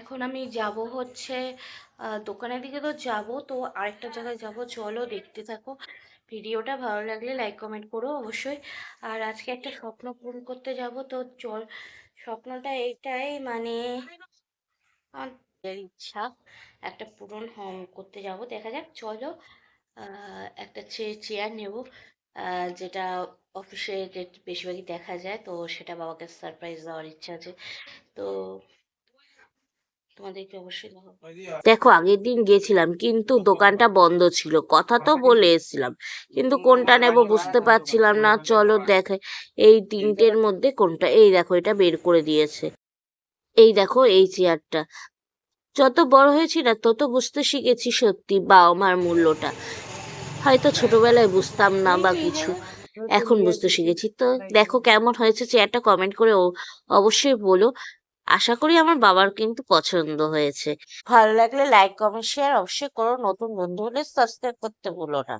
এখন আমি যাব হচ্ছে দোকানের দিকে তো যাব, তো আরেকটা জায়গায় যাব, চলো দেখতে থাকো। ভিডিওটা ভালো লাগলে লাইক কমেন্ট করো অবশ্যই। আর আজকে একটা স্বপ্ন পূরণ করতে যাব, তো চল, স্বপ্নটা এইটাই মানে ইচ্ছা, একটা পূরণ হম, করতে যাব। দেখা যাক, চলো একটা চেয়ার নেব যেটা অফিসে বেশিরভাগই দেখা যায়, তো সেটা বাবাকে সারপ্রাইজ দেওয়ার ইচ্ছা আছে। তো দেখো, আগের দিন গেছিলাম, কিন্তু দোকানটা বন্ধ ছিল, কথা তো বলে এসেছিলাম, কিন্তু কোনটা নেব বুঝতে পারছিলাম না, চলো দেখে এই তিনটের মধ্যে কোনটা, এই দেখো, এটা বের করে দিয়েছে, এই দেখো, এই চেয়ারটা, যত বড় হয়েছি না, তত বুঝতে শিখেছি সত্যি বাবা মার মূল্যটা, হয়তো ছোটবেলায় বুঝতাম না বা কিছু, এখন বুঝতে শিখেছি, তো দেখো কেমন হয়েছে, চেয়ারটা কমেন্ট করে অবশ্যই বলো আশা করি আমার বাবার কিন্তু পছন্দ হয়েছে। ভালো লাগলে লাইক কমেন্ট শেয়ার অবশ্যই করো। নতুন বন্ধু হলে সাবস্ক্রাইব করতে ভুলো না।